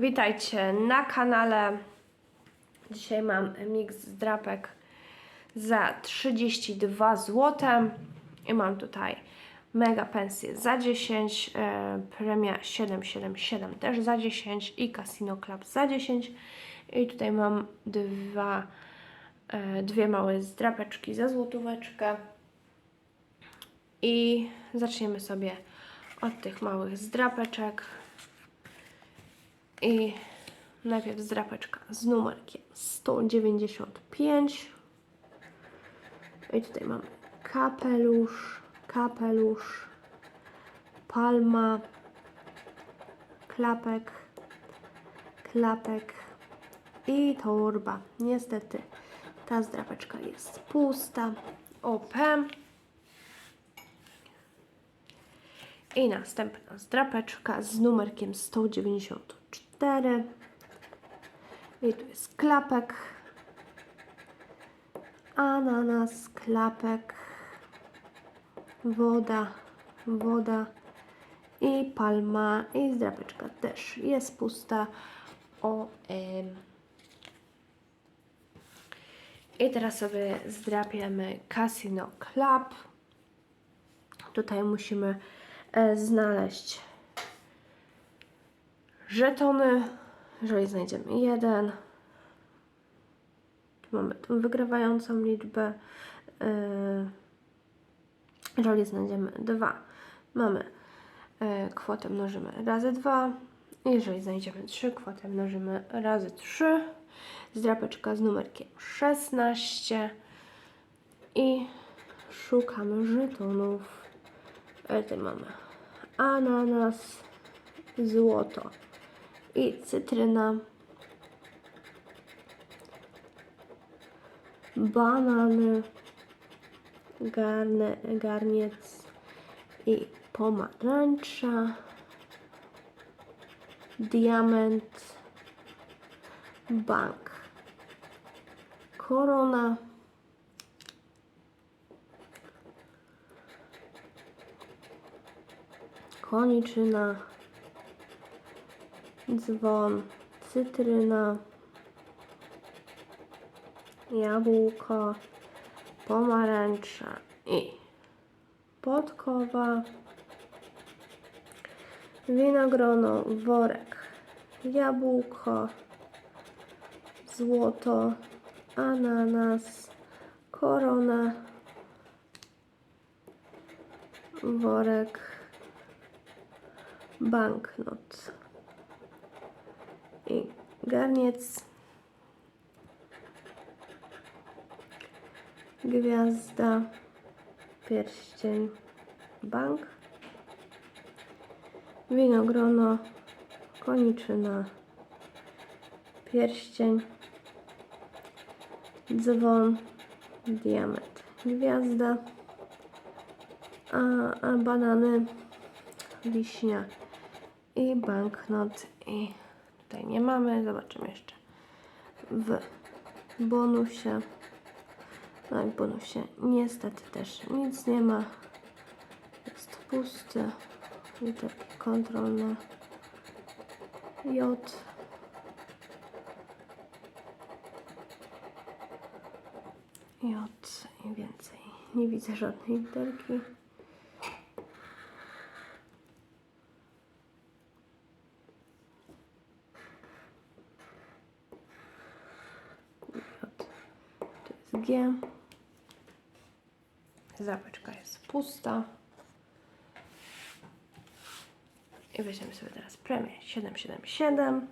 Witajcie na kanale. Dzisiaj mam miks z drapek za 32 zł i mam tutaj mega pensję za 10, e, premia 777 też za 10 i Casino Club za 10 i tutaj mam dwa, e, dwie małe zdrapeczki za złotóweczkę i zaczniemy sobie od tych małych zdrapeczek. I najpierw zdrapeczka z numerkiem 195. I tutaj mamy kapelusz, kapelusz, palma, klapek, klapek i torba. Niestety ta zdrapeczka jest pusta. OP. I następna zdrapeczka z numerkiem 194. I tu jest klapek. Ananas, klapek. Woda, woda. I palma. I zdrapeczka też jest pusta. O, em. I teraz sobie zdrapiemy Casino Club. Tutaj musimy e, znaleźć żetony. Jeżeli znajdziemy jeden, tu mamy tą wygrywającą liczbę. E, jeżeli znajdziemy dwa, mamy e, kwotę mnożymy razy dwa. Jeżeli znajdziemy trzy, kwotę mnożymy razy trzy. Zdrapeczka z numerkiem 16 i szukamy żetonów. Ale tutaj mamy ananas, złoto i cytryna, banany, garne, garniec i pomarańcza, diament, bank, korona, koniczyna, dzwon, cytryna, jabłko, pomarańcza i podkowa, winogrono, worek, jabłko, złoto, ananas, korona, worek, banknot garniec, gwiazda, pierścień, bank, winogrono, koniczyna, pierścień, dzwon, diament, gwiazda, a, a banany, wiśnia. I banknot. I tutaj nie mamy, zobaczymy jeszcze. W bonusie no i w bonusie niestety też nic nie ma. Jest pusty literki kontrolne J. J i więcej. Nie widzę żadnej literki Jest G. Zapeczka jest pusta. I weźmiemy sobie teraz premię 777.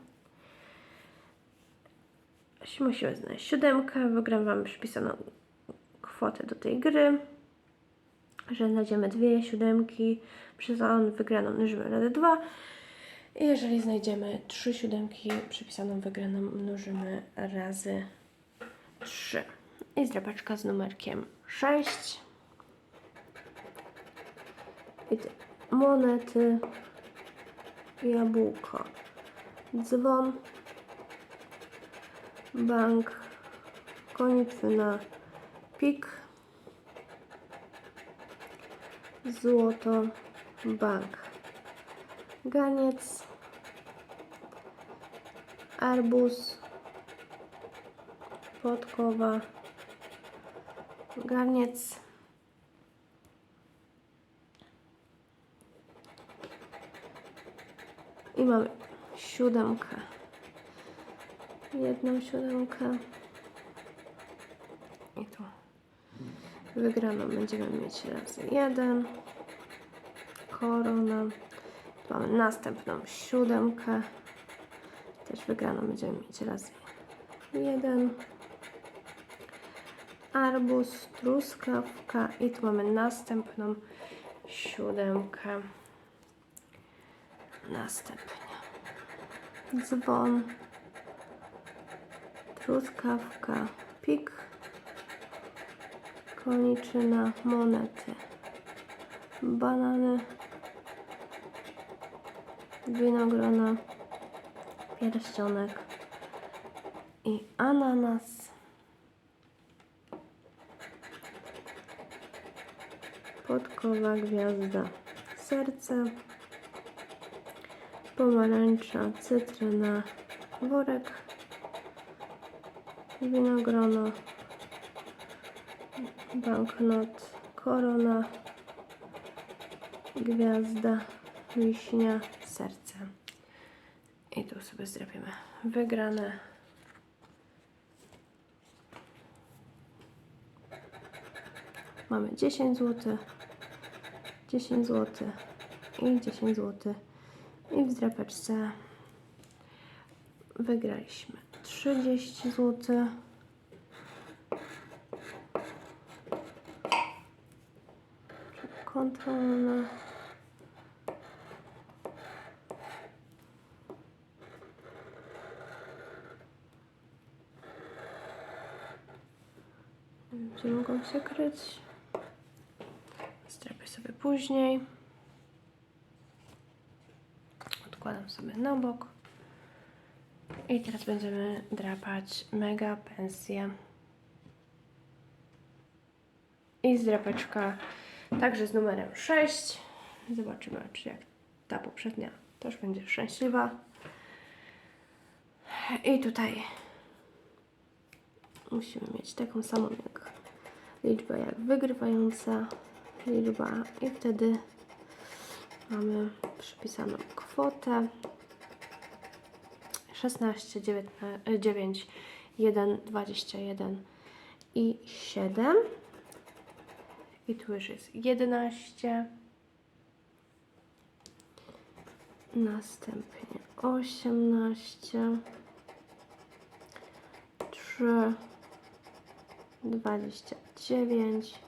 Musimy znaleźć siódemkę. Wygram Wam przypisaną kwotę do tej gry. Jeżeli znajdziemy dwie siódemki, przypisaną wygraną mnożymy razy 2. I jeżeli znajdziemy trzy siódemki, przypisaną wygraną mnożymy razy 3. I zdrapaczka z numerkiem 6. I monety, jabłko, dzwon, bank, koniczyna, pik, złoto, bank, ganiec, arbuz, podkowa, garniec, i mamy siódemkę, jedną siódemkę. I tu. Wygraną będziemy mieć razy jeden, korona, tu mamy następną siódemkę, też wygraną będziemy mieć razy jeden, arbuz, truskawka i tu mamy następną siódemkę. Następnie dzwon, truskawka, pik, koniczyna, monety, banany, winogrona, pierścionek i ananas. Podkowa, gwiazda, serce, pomarańcza, cytryna, worek, winogrono, banknot, korona, gwiazda, wiśnia, serce. I tu sobie zrobimy wygrane. Mamy 10 zł, 10 zł i 10 zł. I w zdrapeczce wygraliśmy 30 zł. Kontrolna. Gdzie mogą się kryć? Później. Odkładam sobie na bok. I teraz będziemy drapać mega pensję. I zdrapeczka także z numerem 6. Zobaczymy, czy jak ta poprzednia też będzie szczęśliwa. I tutaj musimy mieć taką samą jak liczbę jak wygrywająca liczba i wtedy mamy przypisaną kwotę 16, 19, 9, 1, 21 i 7 i tu już jest 11 następnie 18 3 29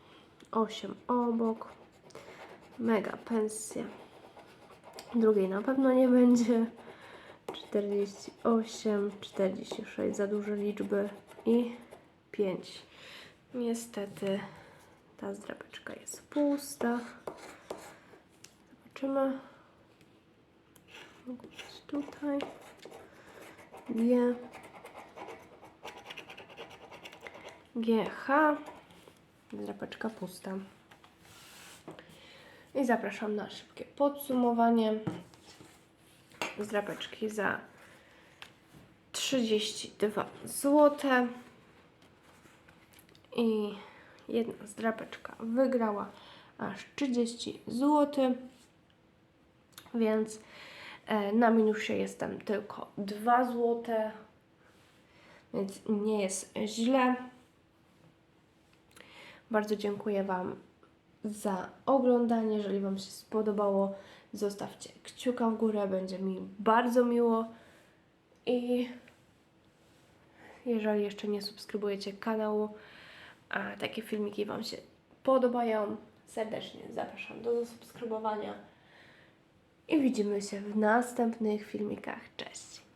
8 obok. Mega pensja. Drugiej na pewno nie będzie. 48 46 za duże liczby. I 5 niestety ta zdrapeczka jest pusta. Zobaczymy. Tutaj. G. GH zdrapeczka pusta. I zapraszam na szybkie podsumowanie. Zdrapeczki za 32 zł i jedna zdrapeczka wygrała aż 30 zł więc e, na minusie jestem tylko 2 zł więc nie jest źle bardzo dziękuję Wam za oglądanie. Jeżeli Wam się spodobało, zostawcie kciuka w górę, będzie mi bardzo miło. I jeżeli jeszcze nie subskrybujecie kanału, a takie filmiki Wam się podobają, serdecznie zapraszam do zasubskrybowania. I widzimy się w następnych filmikach. Cześć!